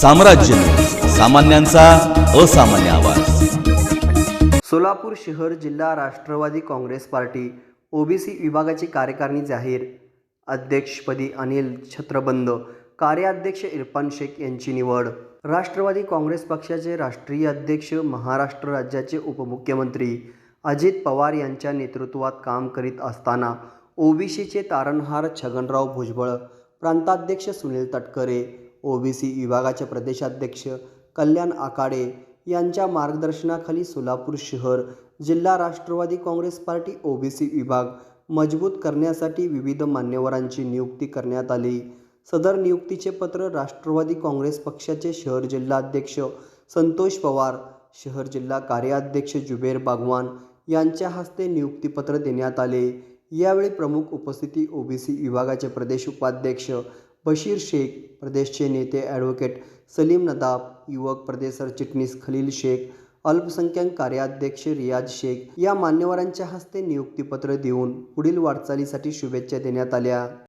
साम्राज्य. सामान्यांचा असामान्य आवाज. सोलापूर शहर जिल्हा राष्ट्रवादी काँग्रेस पार्टी ओबीसी विभागाची कार्यकारिणी जाहीर. अध्यक्षपदी अनिल छत्रबंद कार्याध्यक्ष इरफान शेख यांची निवड. राष्ट्रवादी काँग्रेस पक्षाचे राष्ट्रीय अध्यक्ष महाराष्ट्र राज्याचे उपमुख्यमंत्री अजित पवार यांच्या नेतृत्वात काम करीत असताना ओबीसीचे तारणहार छगनराव भुजबळ प्रांताध्यक्ष सुनील तटकरे ओबीसी विभागाचे प्रदेशाध्यक्ष कल्याण आकाडे यांच्या मार्गदर्शनाखाली सोलापूर शहर जिल्हा राष्ट्रवादी काँग्रेस पार्टी ओबीसी विभाग मजबूत करण्यासाठी विविध मान्यवरांची नियुक्ती करण्यात आली. सदर नियुक्तीचे पत्र राष्ट्रवादी काँग्रेस पक्षाचे शहर जिल्हाध्यक्ष संतोष पवार शहर जिल्हा कार्याध्यक्ष जुबेर बागवान यांच्या हस्ते नियुक्तीपत्र देण्यात आले. यावेळी प्रमुख उपस्थिती ओबीसी विभागाचे प्रदेश उपाध्यक्ष बशीर शेख प्रदेशचे नेते ॲडव्होकेट सलीम नदाब युवक प्रदेश सरचिटणीस खलील शेख अल्पसंख्याक कार्याध्यक्ष रियाज शेख या मान्यवरांच्या हस्ते नियुक्तीपत्र देऊन पुढील वाटचालीसाठी शुभेच्छा देण्यात आल्या.